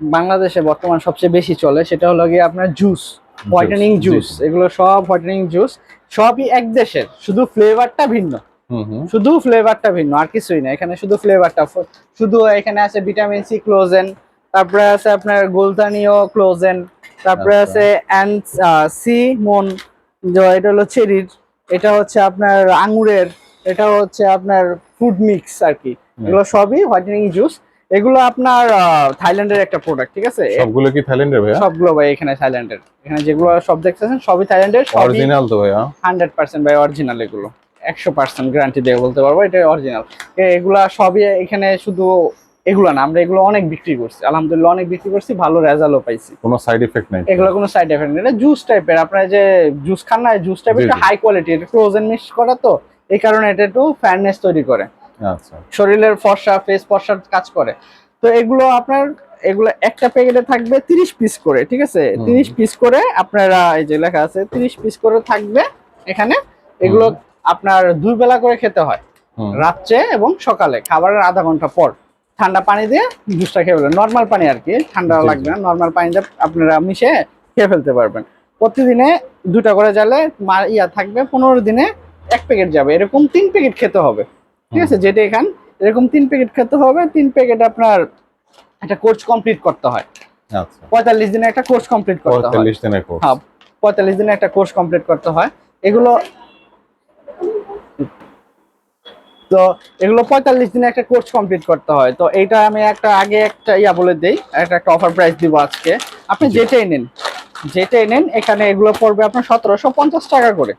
বাংলাদেশে বর্তমান সবচেয়ে বেশি চলে সেটা হলো গিয়ে আপনার জুস হোয়াইটেনিং জুস এগুলো সব হোয়াইটেনিং জুস সবই এক দেশের শুধু ফ্লেভারটা ভিন্ন। হুম হুম। শুধু ফ্লেভারটা ভিন্ন আর কিছুই না এখানে শুধু ফ্লেভারটা শুধু এখানে আছে ভিটামিন সি ক্লোজেন তারপরে আছে আপনার গোলতানীয় ক্লোজেন তারপরে আচ্ছা। আছে সি মন এটা হলো চেরির এটা হচ্ছে আপনার আঙুরের এটা হচ্ছে আপনার ফুড মিক্স আর কি। এগুলো সবই হোয়াইটেনিং জুস এগুলো আপনার থাইল্যান্ডের একটা প্রোডাক্ট ঠিক আছে? সবগুলো কি থাইল্যান্ডের ভাইয়া? সবগুলো ভাই এখানে থাইল্যান্ডের। এখানে যেগুলো সব দেখতেছেন সবই থাইল্যান্ডের অরিজিনাল তো ভাইয়া। হান্ড্রেড পার্সেন্ট ভাই অরিজিনাল এগুলো। একশো পার্সেন্ট গ্যারান্টি দিয়ে বলতে পারব এটা অরিজিনাল এগুলা সবই এখানে শুধু এগুলো না আমরা এগুলো অনেক বিক্রি করছি। আলহামদুলিল্লাহ অনেক বিক্রি করছি ভালো রেজাল্টও পাইছি। কোনো সাইড এফেক্ট নাই। এগুলো কোনো সাইড এফেক্ট নেই। এটা জুস টাইপের আপনার যে জুস খান না জুস টাইপের হাই কোয়ালিটি এটা ফ্রোজেন মিক্স করা তো এই কারণে এটা একটু ফ্যাননেস তৈরি করে। শরীরের ফর্সা ফেস ফর্সার কাজ করে। তো এগুলো আপনার এগুলো একটা প্যাকেটে থাকবে তিরিশ পিস করে ঠিক আছে? হুম। তিরিশ পিস করে আপনারা এই যে লেখা আছে তিরিশ পিস করে থাকবে এখানে। এগুলো আপনার দুই বেলা করে খেতে হয়। রাত্রে এবং সকালে। খাবারের আধা ঘণ্টা পর। ঠান্ডা পানি দিয়ে জুসটা খেয়ে ফেলবেন। নর্মাল পানি আর কি। ঠান্ডা। লাগবে না। নর্মাল পানি দিয়ে আপনারা মিশে খেয়ে ফেলতে পারবেন। প্রতিদিনে দুটা করে জালে ইয়া থাকবে। পনেরো দিনে এক প্যাকেট যাবে। এরকম তিন প্যাকেট খেতে হবে। ঠিক আছে যেটা এখান এরকম তিন প্যাকেট খেতে হবে তিন প্যাকেট আপনার একটা কোর্স কমপ্লিট করতে হয়। আচ্ছা। পঁয়তাল্লিশ দিনে একটা কোর্স কমপ্লিট করতে হয়। পঁয়তাল্লিশ কোর্স হ্যাঁ পঁয়তাল্লিশ দিনে একটা কোর্স কমপ্লিট করতে হয়। এগুলো তো এগুলো পঁয়তাল্লিশ দিনে একটা কোর্স কমপ্লিট করতে হয়। তো এইটা আমি একটা আগে একটা ইয়া বলে দেই একটা একটা অফার প্রাইস দিব আজকে। আপনি যেটাই নেন যেটাই নেন এখানে এগুলো পড়বে আপনার সতেরোশো পঞ্চাশ টাকা করে।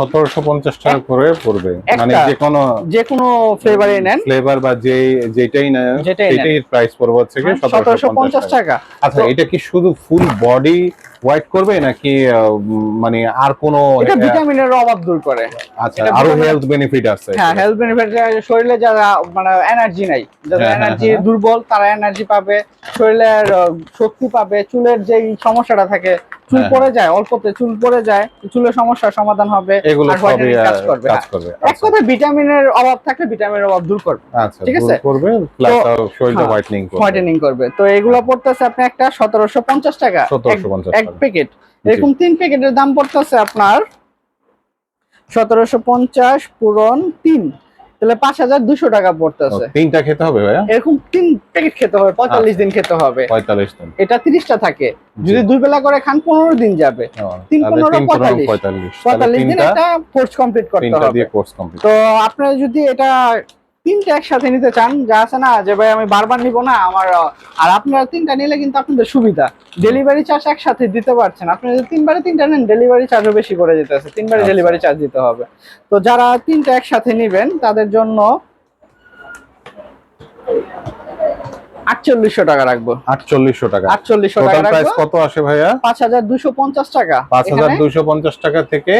সতেরোশো পঞ্চাশ টাকা করে পড়বে। মানে যে কোনো যে কোনো ফ্লেভারে নেন ফ্লেভার বা যে যেটাই নেন। সেটাই প্রাইস পড়বে হচ্ছে কি সতেরোশো পঞ্চাশ টাকা আচ্ছা এটা কি শুধু ফুল বডি হোয়াইট করবে নাকি মানে আর কোনো এটা ভিটামিনের অভাব দূর করে আচ্ছা আরও হেলথ বেনিফিট আছে হ্যাঁ হেলথ বেনিফিট শরীরে যারা মানে এনার্জি নাই হ্যাঁ, এনার্জি। দুর্বল তারা এনার্জি পাবে শরীরের শক্তি পাবে চুলের যে সমস্যাটা থাকে চুল হ্যাঁ, পড়ে যায় অল্পতে চুল পড়ে যায় চুলের সমস্যার সমাধান হবে এগুলো সবই কাজ করবে। কাজ হ্যাঁ। করবে এক আচ্ছা। কথা ভিটামিনের অভাব থাকলে ভিটামিনের অভাব দূর করবে আচ্ছা ঠিক আছে? করবে প্লাস তো- শরীরটা হ্যাঁ, হোয়াইটনিং করবে। হোয়াইটেনিং করবে। তো এগুলো পড়তেছে আপনি একটা সতেরোশো পঞ্চাশ টাকা এক- 1750 এক প্যাকেট এরকম তিন প্যাকেটের দাম পড়তেছে আপনার সতেরোশো পঞ্চাশ পূরণ তিন। তাহলে পাঁচ হাজার দুশো টাকা পড়তেছে। তিনটা খেতে হবে ভাইয়া? এরকম তিন প্যাকেট খেতে হবে পঁয়তাল্লিশ দিন খেতে হবে। পঁয়তাল্লিশ দিন। এটা তিরিশটা থাকে। যদি দুই বেলা করে খান পনেরো দিন যাবে। তিন পনেরো পঁয়তাল্লিশ। পঁয়তাল্লিশ। দিন এটা কোর্স কমপ্লিট করতে হবে। তো আপনারা যদি এটা তিনটা একসাথে নিতে চান যা আছে না যে ভাই আমি বারবার নিব না আমার আর আপনারা তিনটা নিলে কিন্তু আপনাদের সুবিধা। ডেলিভারি চার্জ একসাথে দিতে পারছেন। আপনি যদি তিনবারে তিনটা নেন ডেলিভারি চার্জও বেশি করে দিতে আছে। তিনবারে আচ্ছা। ডেলিভারি চার্জ দিতে হবে। তো যারা তিনটা একসাথে নিবেন তাদের জন্য আটচল্লিশশো টাকা রাখব। আটচল্লিশশো টাকা। আটচল্লিশশো টাকা কত আসে ভাইয়া? পাঁচ হাজার দুশো পঞ্চাশ টাকা। পাঁচ হাজার দুইশো পঞ্চাশ টাকা থেকে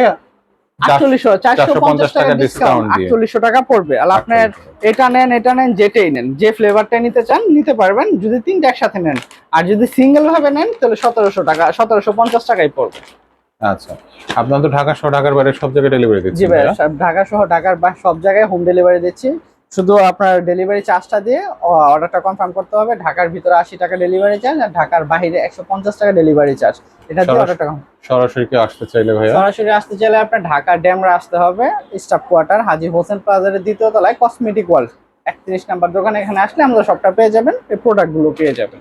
আটচল্লিশশো চারশো পঞ্চাশ টাকা টাকা ডিসকাউন্ট আটচল্লিশশো টাকা পড়বে। আর আপনার এটা নেন এটা নেন যেটাই নেন যে ফ্লেভারটা নিতে চান নিতে পারবেন। যদি তিনটা একসাথে নেন আর যদি সিঙ্গেল ভাবে নেন তাহলে সতেরোশো টাকা সতেরোশো পঞ্চাশ টাকাই পড়বে। আচ্ছা। আপনার তো ঢাকা সহ ঢাকার বাইরে সব জায়গায় ডেলিভারি জি ভাই ঢাকা সহ ঢাকার বা সব জায়গায় হোম ডেলিভারি দিচ্ছি। শুধু আপনার ডেলিভারি চার্জটা দিয়ে অর্ডারটা কনফার্ম করতে হবে। ঢাকার ভিতরে আশি টাকা ডেলিভারি চার্জ আর ঢাকার বাইরে একশো পঞ্চাশ টাকা ডেলিভারি চার্জ এটা দিয়ে সরাসরি- অর্ডারটা সরাসরি কি আসতে চাইলে সরাসরি আসতে চাইলে আপনার ঢাকা ড্যামরা আসতে হবে স্টাফ কোয়ার্টার হাজি হোসেন প্লাজারের দ্বিতীয় তলায় কসমেটিক ওয়ার্ল্ড একত্রিশ নাম্বার দোকানে এখানে আসলে আমাদের সবটা পেয়ে যাবেন এই প্রোডাক্টগুলো পেয়ে যাবেন।